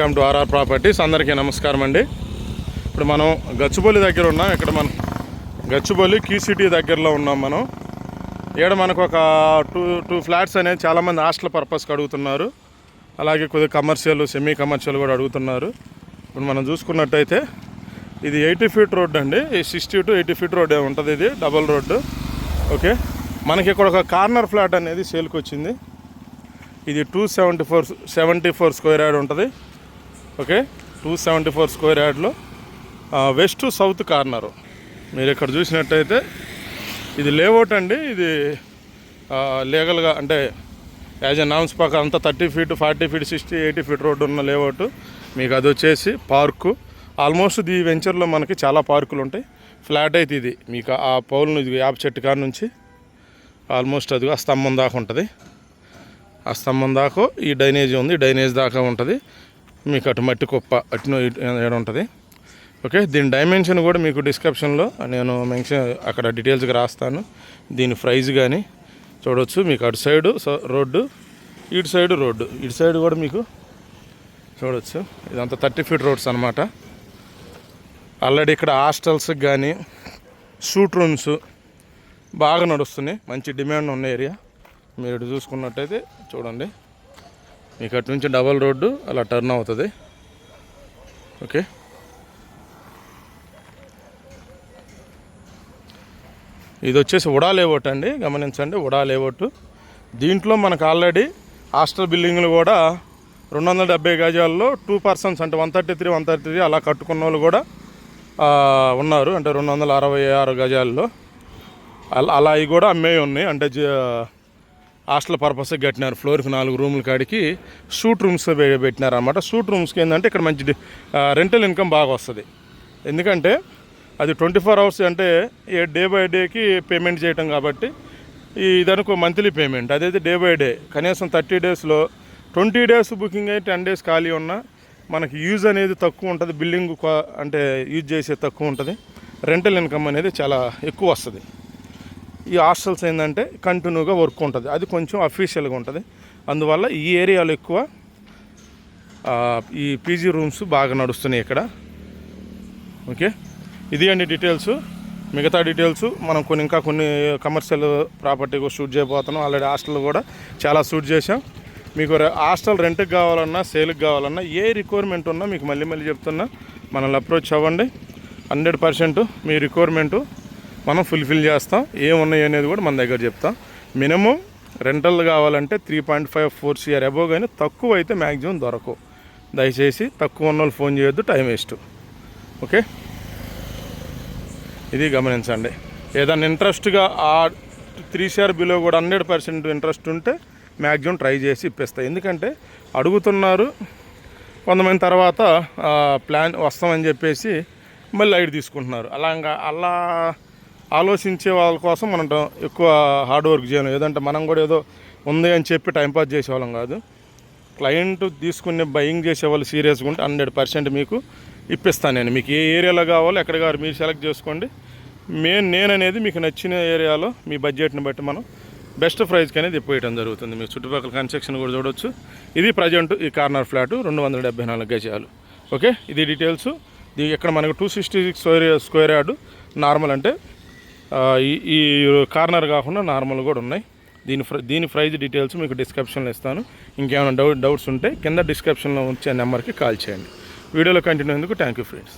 Welcome to RR properties. అందరికీ నమస్కారం అండి. ఇప్పుడు మనం గచ్చిబౌలి దగ్గర ఉన్నాం. ఇక్కడ మనం గచ్చిబౌలి కీ సిటీ దగ్గరలో ఉన్నాం మనం. ఇక్కడ మనకు ఒక టూ టూ ఫ్లాట్స్ అనేది చాలామంది హాస్టల్ పర్పస్కి అడుగుతున్నారు. అలాగే కొద్దిగా కమర్షియల్ సెమీ కమర్షియల్ కూడా అడుగుతున్నారు. ఇప్పుడు మనం చూసుకున్నట్టయితే ఇది ఎయిటీ ఫీట్ రోడ్ అండి. Sixty to eighty feet road ఉంటుంది ఇది? Double road. ఓకే. మనకి ఇక్కడ ఒక కార్నర్ ఫ్లాట్ అనేది సేల్కి వచ్చింది. ఇది two seventy four seventy four square yard ఉంటుంది. Okay? Two seventy four square యార్డ్లో వెస్ట్ సౌత్ కార్నరు మీరు ఇక్కడ చూసినట్టయితే ఇది లేఅవుట్ అండి. ఇది లీగల్గా అంటే యాజ్ ఎ నామ్స్ పాక అంతా thirty feet forty feet sixty eighty feet road ఉన్న లేఅవుట్ మీకు అది వచ్చేసి పార్కు ఆల్మోస్ట్ ఈ వెంచర్లో మనకి చాలా పార్కులు ఉంటాయి. ఫ్లాట్ అయితే ఇది. మీకు ఆ పౌల్ను ఇది యాప్ చెట్టు కాడ నుంచి ఆల్మోస్ట్ అది ఆ స్తంభం దాకా ఉంటుంది. ఆ స్తంభం దాకా ఈ డైనేజ్ ఉంది. డైనేజ్ దాకా ఉంటుంది. మీకు అటు మట్టి కుప్ప అటు ఏడు ఉంటుంది. ఓకే దీని డైమెన్షన్ కూడా మీకు డిస్క్రిప్షన్లో నేను మెన్షన్ అక్కడ డీటెయిల్స్గా రాస్తాను. దీని ప్రైజ్ కానీ చూడవచ్చు మీకు అటు సైడు సో- రోడ్డు ఇటు సైడు రోడ్డు. ఇటు సైడ్ కూడా మీకు చూడవచ్చు ఇదంతా థర్టీ ఫీట్ రోడ్స్ అనమాట ఆల్రెడీ ఇక్కడ హాస్టల్స్కి కానీ షూట్ రూమ్స్ బాగా నడుస్తున్నాయి. మంచి డిమాండ్ ఉన్న ఏరియా మీరు చూసుకున్నట్టయితే చూడండి. ఇక్కడ నుంచి డబల్ రోడ్డు అలా టర్న్ అవుతుంది. ఓకే. ఇది వచ్చేసి ఉడా లేఅవుట్ అండి గమనించండి ఉడా లేఅవుట్. దీంట్లో మనకు ఆల్రెడీ హాస్టల్ బిల్డింగ్లు కూడా రెండు వందల డెబ్బై గజాల్లో టూ పర్సన్స్ అంటే one thirty three one thirty three అలా కట్టుకున్న వాళ్ళు కూడా ఉన్నారు. అంటే రెండు వందల అరవై ఆరు గజాల్లో. అలా అలా అవి కూడా అమ్మే ఉన్నాయి. అంటే హాస్టల్ పర్పస్ కట్టినారు. ఫ్లోర్కి నాలుగు రూముల కాడికి షూట్ రూమ్స్ పెట్టినారు అనమాట షూట్ రూమ్స్కి ఏంటంటే ఇక్కడ మంచి రెంటల్ ఇన్కమ్ బాగా వస్తుంది. ఎందుకంటే అది ట్వంటీ ఫోర్ అవర్స్ అంటే డే బై డేకి పేమెంట్ చేయటం కాబట్టి ఇదనుకో మంత్లీ పేమెంట్. అదైతే డే బై డే. కనీసం థర్టీ డేస్లో ట్వంటీ డేస్ బుకింగ్ అయితే టెన్ డేస్ ఖాళీ ఉన్నా మనకి యూజ్ అనేది తక్కువ ఉంటుంది. బిల్డింగ్ అంటే యూజ్ చేసే తక్కువ ఉంటుంది. రెంటల్ ఇన్కమ్ అనేది చాలా ఎక్కువ వస్తుంది. ఈ హాస్టల్స్ ఏంటంటే కంటిన్యూగా వర్క్ ఉంటుంది. అది కొంచెం అఫీషియల్గా ఉంటుంది. అందువల్ల ఈ ఏరియాలో ఎక్కువ ఈ పీజీ రూమ్స్ బాగా నడుస్తున్నాయి ఇక్కడ. ఓకే? ఇది అండి డీటెయిల్స్ మిగతా డీటెయిల్స్ మనం కొన్ని ఇంకా కొన్ని కమర్షియల్ ప్రాపర్టీ కూడా షూట్ చేయబోతున్నాం. ఆల్రెడీ హాస్టల్ కూడా చాలా షూట్ చేసాం మీకు హాస్టల్ రెంట్కి కావాలన్నా సేల్కి కావాలన్నా ఏ రిక్వైర్మెంట్ ఉన్నా మీకు మళ్ళీ మళ్ళీ చెప్తున్నా. మనల్ని అప్రోచ్ అవ్వండి. హండ్రెడ్ పర్సెంట్ మీ రిక్వైర్మెంటు మనం ఫుల్ఫిల్ చేస్తాం. ఏమున్నాయి అనేది కూడా మన దగ్గర చెప్తాం. మినిమం రెంటల్ కావాలంటే three point five four CR above కానీ తక్కువ అయితే మ్యాక్సిమం దొరకవు. దయచేసి తక్కువ ఉన్న వాళ్ళు ఫోన్ చేయొద్దు టైం వేస్ట్ ఓకే? ఇది గమనించండి. ఏదైనా ఇంట్రెస్ట్గా ఆ త్రీ సిఆర్ బిలో కూడా హండ్రెడ్ పర్సెంట్ ఇంట్రెస్ట్ ఉంటే మ్యాక్సిమం ట్రై చేసి ఇప్పిస్తాయి. ఎందుకంటే అడుగుతున్నారు కొంతమంది తర్వాత ప్లాన్ వస్తామని చెప్పేసి మళ్ళీ లైట్ తీసుకుంటున్నారు. అలాగా అలా ఆలోచించే వాళ్ళ కోసం మనం ఎక్కువ హార్డ్ వర్క్ చేయను ఏదంటే మనం కూడా ఏదో ఉంది అని చెప్పి టైంపాస్ చేసేవాళ్ళం కాదు. క్లయింట్ తీసుకునే బయింగ్ చేసేవాళ్ళు సీరియస్గా ఉంటే హండ్రెడ్ పర్సెంట్ మీకు ఇప్పిస్తాను నేను. మీకు ఏ ఏరియాలో కావాలో ఎక్కడ కావాలి మీరు సెలెక్ట్ చేసుకోండి. మెయిన్ నేననేది మీకు నచ్చిన ఏరియాలో మీ బడ్జెట్ని బట్టి మనం బెస్ట్ ప్రైస్కి అనేది ఇప్పేయడం జరుగుతుంది. మీకు చుట్టుపక్కల కన్స్ట్రక్షన్ కూడా చూడవచ్చు ఇది ప్రజెంట్ ఈ కార్నర్ ఫ్లాట్ రెండు వందల డెబ్బై నాలుగు గజాలు. ఓకే ఇది డీటెయిల్స్ ఇది ఇక్కడ మనకు two sixty six square square yard normal అంటే ఈ ఈ కార్నర్ కాకుండా నార్మల్ కూడా ఉన్నాయి. దీని దీని ప్రైజ్ డీటెయిల్స్ మీకు డిస్క్రిప్షన్లో ఇస్తాను. ఇంకేమైనా డౌట్ డౌట్స్ ఉంటే కింద డిస్క్రిప్షన్లో వచ్చే నెంబర్కి కాల్ చేయండి. వీడియోలో కంటిన్యూ అయ్యేందుకు థ్యాంక్ యూ ఫ్రెండ్స్.